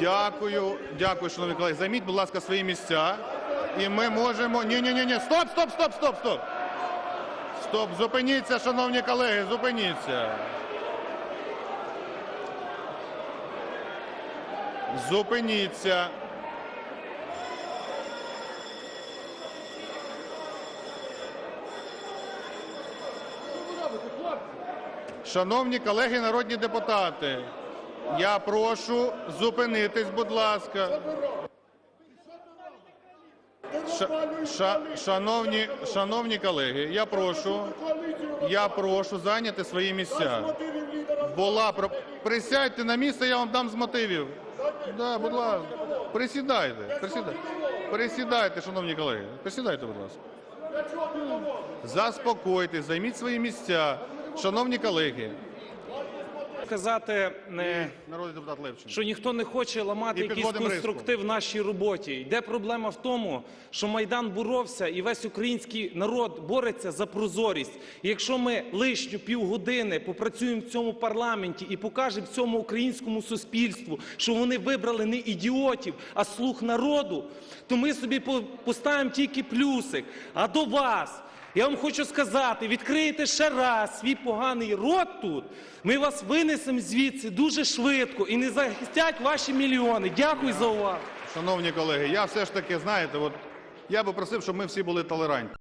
Дякую, дякую, шановні колеги. Займіть, будь ласка, свої місця. І ми можемо. Ні, ні, ні, ні. Стоп, стоп, стоп, стоп, стоп. Стоп, зупиніться, шановні колеги, зупиніться. Зупиніться. Шановні колеги народні депутати, я прошу зупинитись, будь ласка. Ша- ша- шановні, шановні колеги, я прошу, я прошу зайняти свої місця. Була про присядьте на місце, я вам дам з мотивів. Да, будь ласка, присідайте, присідайте, присідайте, шановні колеги, присідайте, будь ласка. Заспокойтесь, займіть свої місця, шановні колеги. Сказати, не, Народний депутат Левченко. що ніхто не хоче ламати І якийсь підводимо конструктив в нашій роботі. Йде проблема в тому, що Майдан боровся і весь український народ бореться за прозорість. І якщо ми лишню півгодини попрацюємо в цьому парламенті і покажемо цьому українському суспільству, що вони вибрали не ідіотів, а слух народу, то ми собі по- поставимо тільки плюсик. А до вас. Я вам хочу сказати, відкриєте ще раз свій поганий рот тут, ми вас винесемо звідси дуже швидко і не захистять ваші мільйони. Дякую за увагу. Шановні колеги, я все ж таки, знаєте, от я би просив, щоб ми всі були толерантні.